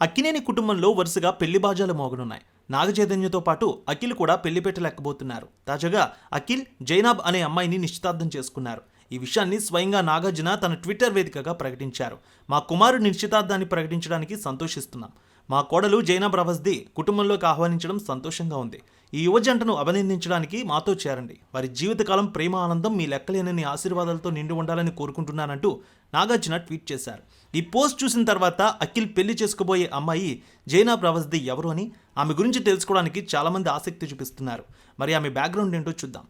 అక్కినేని కుటుంబంలో వరుసగా పెళ్ళి బాజాలు మోగనున్నాయి. నాగచైతన్యతో పాటు అఖిల్ కూడా పెళ్ళిపేట లేకపోతున్నారు తాజాగా అఖిల్ జైనాబ్ అనే అమ్మాయిని నిశ్చితార్థం చేసుకున్నారు. ఈ విషయాన్ని స్వయంగా నాగార్జున తన ట్విట్టర్ వేదికగా ప్రకటించారు. మా కుమారుడి నిశ్చితార్థాన్ని ప్రకటించడానికి సంతోషిస్తున్నాం. మా కోడలు జైనా ప్రభస్ది కుటుంబంలోకి ఆహ్వానించడం సంతోషంగా ఉంది. ఈ యువజంటను అభినందించడానికి మాతో చేరండి. వారి జీవితకాలం ప్రేమ ఆనందం మీ లెక్కలేనని ఆశీర్వాదాలతో నిండి ఉండాలని కోరుకుంటున్నానంటూ నాగార్జున ట్వీట్ చేశారు. ఈ పోస్ట్ చూసిన తర్వాత అఖిల్ పెళ్ళి చేసుకోబోయే అమ్మాయి జైనా ప్రవస్ది ఎవరు అని ఆమె గురించి తెలుసుకోవడానికి చాలామంది ఆసక్తి చూపిస్తున్నారు. మరి ఆమె బ్యాక్గ్రౌండ్ ఏంటో చూద్దాం.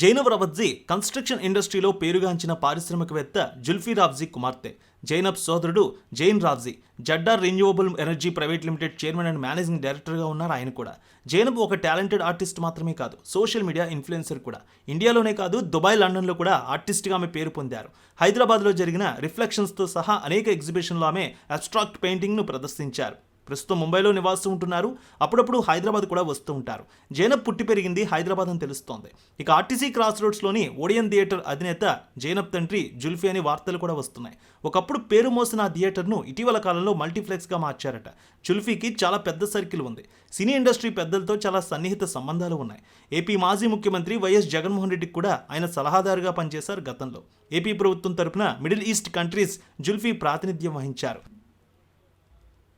జైనబ్ రవత్జీ కన్స్ట్రక్షన్ ఇండస్ట్రీలో పేరుగాంచిన పారిశ్రామికవేత్త జుల్ఫీ రాబ్జీ కుమార్తె. జైనబ్ సోదరుడు Zain Ravdjee జడ్డార్ renewable energy private limited chairman and managing డైరెక్టర్గా ఉన్నారు ఆయన కూడా. జైనబ్ ఒక టాలెంటెడ్ ఆర్టిస్ట్ మాత్రమే కాదు సోషల్ మీడియా ఇన్ఫ్లుయెన్సర్ కూడా. ఇండియాలోనే కాదు దుబాయ్ లండన్లో కూడా ఆర్టిస్ట్గా ఆమె పేరు పొందారు. హైదరాబాద్లో జరిగిన రిఫ్లెక్షన్స్తో సహా అనేక ఎగ్జిబిషన్లో ఆమె అబ్స్ట్రాక్ట్ పెయింటింగ్ను ప్రదర్శించారు. ప్రస్తుతం ముంబైలో నివాసం ఉంటున్నారు. అప్పుడప్పుడు హైదరాబాద్ కూడా వస్తూ ఉంటారు. జైనబ్ పుట్టి పెరిగింది హైదరాబాద్ అని తెలుస్తోంది. ఇక ఆర్టీసీ క్రాస్ రోడ్స్లోని ఓడియన్ థియేటర్ అధినేత జైనబ్ తండ్రి జుల్ఫీ అనే వార్తలు కూడా వస్తున్నాయి. ఒకప్పుడు పేరు మోసిన ఆ థియేటర్ను ఇటీవల కాలంలో మల్టీప్లెక్స్గా మార్చారట. జుల్ఫీకి చాలా పెద్ద సర్కిల్ ఉంది. సినీ ఇండస్ట్రీ పెద్దలతో చాలా సన్నిహిత సంబంధాలు ఉన్నాయి. ఏపీ మాజీ ముఖ్యమంత్రి వైఎస్ జగన్మోహన్ రెడ్డికి కూడా ఆయన సలహాదారుగా పనిచేశారు గతంలో. ఏపీ ప్రభుత్వం తరపున మిడిల్ ఈస్ట్ కంట్రీస్ జుల్ఫీ ప్రాతినిధ్యం వహించారు.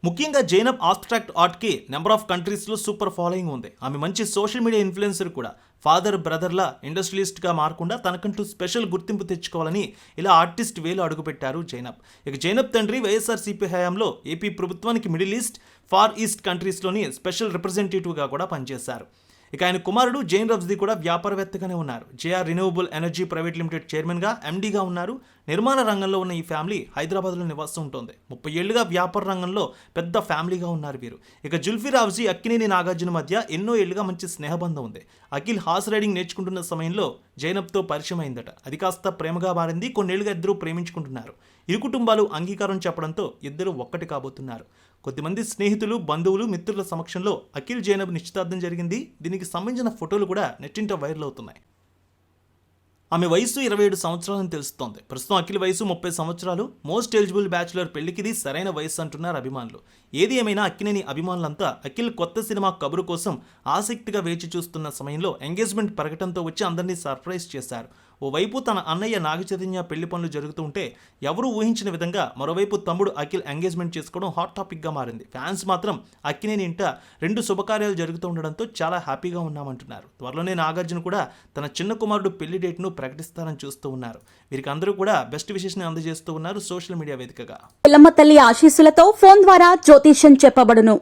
ముఖ్యంగా జైనబ్ ఆబ్స్ట్రాక్ట్ ఆర్ట్కి నెంబర్ ఆఫ్ కంట్రీస్లో సూపర్ ఫాలోయింగ్ ఉంది. ఆమె మంచి సోషల్ మీడియా ఇన్ఫ్లుయెన్సర్ కూడా. ఫాదర్ బ్రదర్లా ఇండస్ట్రియలిస్ట్గా మారకుండా తనకంటూ స్పెషల్ గుర్తింపు తెచ్చుకోవాలని ఇలా ఆర్టిస్ట్ వేలు అడుగుపెట్టారు జైనబ్ ఇక జైనబ్ తండ్రి వైఎస్ఆర్సీపీ హయాంలో ఏపీ ప్రభుత్వానికి మిడిల్ ఈస్ట్ ఫార్ ఈస్ట్ కంట్రీస్లోని స్పెషల్ రిప్రజెంటేటివ్గా కూడా పనిచేశారు. ఇక ఆయన కుమారుడు జైన్ రఫ్జీ కూడా వ్యాపారవేత్తగానే ఉన్నారు. JR renewable energy private limited చైర్మన్గా ఎండీగా ఉన్నారు. నిర్మాణ రంగంలో ఉన్న ఈ ఫ్యామిలీ హైదరాబాద్లో నివాసం ఉంటుంది. ముప్పై ఏళ్ళుగా వ్యాపార రంగంలో పెద్ద ఫ్యామిలీగా ఉన్నారు వీరు. ఇక జుల్ఫీ రావ్జీ అక్కినేని నాగార్జున మధ్య ఎన్నో ఏళ్ళుగా మంచి స్నేహబంధం ఉంది. అఖిల్ హార్స్ రైడింగ్ నేర్చుకుంటున్న సమయంలో జైనబ్తో పరిచయం అయిందట అది కాస్త ప్రేమగా మారింది కొన్నేళ్ళుగా ఇద్దరు ప్రేమించుకుంటున్నారు. ఇరు కుటుంబాలు అంగీకారం చెప్పడంతో ఇద్దరు ఒక్కటి కాబోతున్నారు. కొద్దిమంది స్నేహితులు బంధువులు మిత్రుల సమక్షంలో అఖిల్ జైనబ్ నిశ్చితార్థం జరిగింది. దీనికి సంబంధించిన ఫోటోలు కూడా నెట్టింట వైరల్ అవుతున్నాయి. ఆమె వయసు ఇరవై ఏడు సంవత్సరాలని తెలుస్తోంది. ప్రస్తుతం అఖిల్ వయసు ముప్పై సంవత్సరాలు. మోస్ట్ ఎలిజిబుల్ బ్యాచులర్ పెళ్ళికి ఇది సరైన వయసు అంటున్నారు అభిమానులు. ఏది ఏమైనా అక్కినేని అభిమానులంతా అఖిల్ కొత్త సినిమా కబురు కోసం ఆసక్తిగా వేచి చూస్తున్న సమయంలో ఎంగేజ్మెంట్ ప్రకటనతో వచ్చి అందరినీ సర్ప్రైజ్ చేశారు. ఓవైపు తన అన్నయ్య నాగచైతన్య పెళ్ళి పనులు జరుగుతూ ఉంటే ఎవరూ ఊహించిన విధంగా మరోవైపు తమ్ముడు అఖిల్ ఎంగేజ్మెంట్ చేసుకోవడం హాట్ టాపిక్గా మారింది. ఫ్యాన్స్ మాత్రం అక్కినేని ఇంట రెండు శుభకార్యాలు జరుగుతూ ఉండడంతో చాలా హ్యాపీగా ఉన్నామంటున్నారు. త్వరలోనే నాగార్జున కూడా తన చిన్న కుమారుడు పెళ్ళి డేట్ను ప్రకటిస్తారని చూస్తూ ఉన్నారు. వీరికి అందరూ కూడా బెస్ట్ విషెస్ని అందజేస్తూ ఉన్నారు సోషల్ మీడియా వేదికగా. పిల్లమ్మ తల్లి ఆశీస్సులతో ఫోన్ ద్వారా జ్యోతిష్యం చెప్పబడును.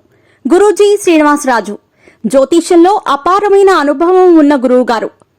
గురూజీ శ్రీనివాసరాజు. జ్యోతిష్యంలో అపారమైన అనుభవం ఉన్న గురువు గారు